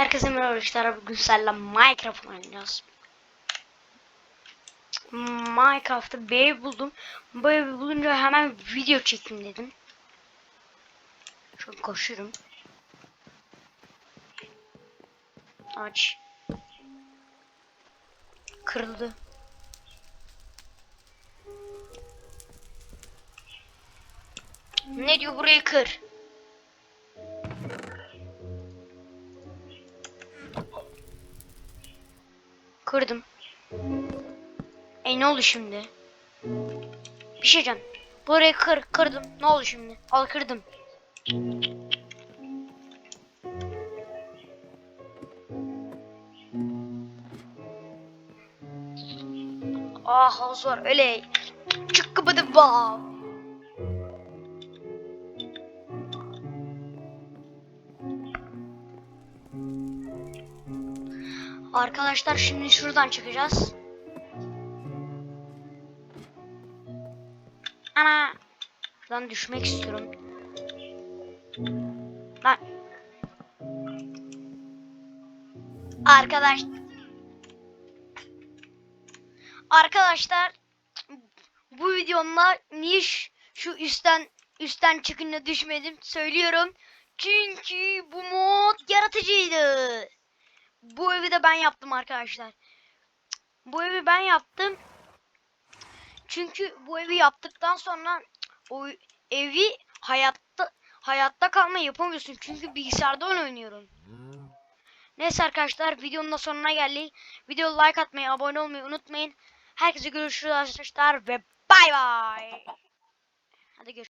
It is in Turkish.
Herkese merhaba arkadaşlar. Bugün sizlerle Minecraft oynayacağız. Minecraft'ta bir buldum. Bu evi bulunca hemen video çekeyim dedim. Şöyle koşuyorum. Aç. Kırıldı. Ne diyor burayı kır. Kırdım. E ne oldu şimdi? Bir şey can. Burayı kır, kırdım. Ne oldu şimdi? Al kırdım. Ah havuz var öyle. Çık kapıdı bağ. Arkadaşlar şimdi şuradan çıkacağız. Ana. Şuradan düşmek istiyorum. Lan. Arkadaş. Arkadaşlar bu videomda niye şu üstten üstten çıkınca düşmedim söylüyorum. Çünkü bu mod yaratıcıydı. Bu evi de ben yaptım arkadaşlar. Bu evi ben yaptım. Çünkü bu evi yaptıktan sonra o evi hayatta hayatta kalma yapamıyorsun. Çünkü bilgisayarda oynuyorum. Neyse arkadaşlar videonun da sonuna geldik. Video like atmayı, abone olmayı unutmayın. Herkese görüşürüz arkadaşlar ve bay bay. Hadi görüşürüz.